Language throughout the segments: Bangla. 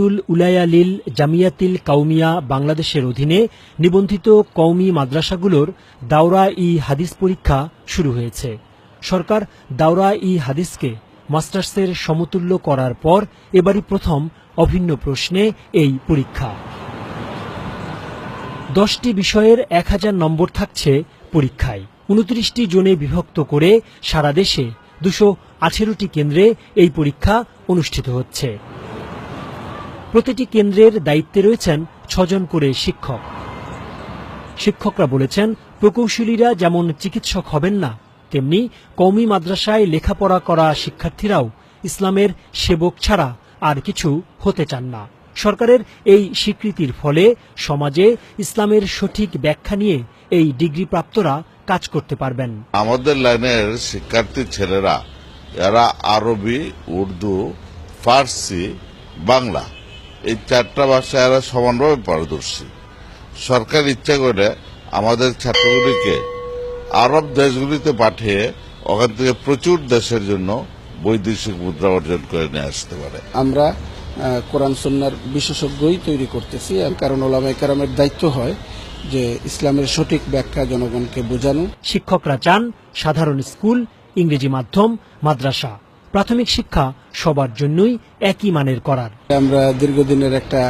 তুল উলায়ালিল জামিয়াতিল কাউমিয়া বাংলাদেশের অধীনে নিবন্ধিত কওমি মাদ্রাসাগুলোর দাওরা ই হাদিস পরীক্ষা শুরু হয়েছে। সরকার দাওরা ই হাদিসকে মাস্টার্সের সমতুল্য করার পর এবারই প্রথম অভিন্ন প্রশ্নে এই পরীক্ষা। দশটি বিষয়ের এক হাজার নম্বর থাকছে পরীক্ষায়। উনত্রিশটি জোনে বিভক্ত করে সারা দেশে দুশো আঠেরোটি কেন্দ্রে এই পরীক্ষা অনুষ্ঠিত হচ্ছে। প্রতিটি কেন্দ্রের দায়িত্বে রয়েছেন ছজন করে শিক্ষক। শিক্ষকরা বলেছেন, প্রকৌশলীরা যেমন চিকিৎসক হবেন না, তেমনি কওমি মাদ্রাসায় লেখাপড়া করা শিক্ষার্থীরাও ইসলামের সেবক ছাড়া আর কিছু হতে চান না। সরকারের এই স্বীকৃতির ফলে সমাজে ইসলামের সঠিক ব্যাখ্যা নিয়ে এই ডিগ্রিপ্রাপ্তরা কাজ করতে পারবেন। আমাদের লাইনের শিক্ষার্থী ছেলেরা, এরা আরবি, উর্দু, ফার্সি, বাংলা এই চারটা ভাষা এরা সমানভাবে পারদর্শী। সরকার ইচ্ছা করে আমাদের ছাত্রগুলিকে আরব দেশগুলিতে পাঠিয়ে ওখান থেকে প্রচুর দেশের জন্য বৈদেশিক মুদ্রা অর্জন করে নিয়ে আসতে পারে। আমরা কোরআন সন্ন্যার বিশেষজ্ঞই তৈরি করতেছি আর কারণ ওলামা কারামের দায়িত্ব হয় যে ইসলামের সঠিক ব্যাখ্যা জনগণকে বোঝানো। শিক্ষকরা চান সাধারণ স্কুল ইংরেজি মাধ্যম মাদ্রাসা। প্রাথমিক শিক্ষা সবার জন্যই একই মানের করার। আমরা দীর্ঘদিনের একটা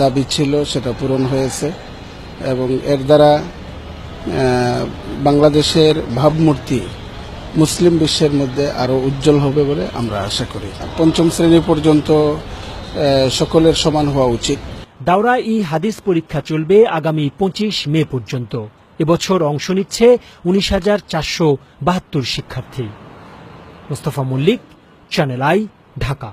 দাবি ছিল সেটা পূরণ হয়েছে এবং এর দ্বারা বাংলাদেশের ভাবমূর্তি মুসলিম বিশ্বের মধ্যে আরও উজ্জ্বল হবে বলে আমরা আশা করি। পঞ্চম শ্রেণি পর্যন্ত সকলের সমান হওয়া উচিত। দাওরা ই হাদিস পরীক্ষা চলবে আগামী পঁচিশ মে পর্যন্ত। এবছর অংশ নিচ্ছে উনিশ হাজার চারশো বাহাত্তর শিক্ষার্থী। Mostafa Mallik channel I Dhaka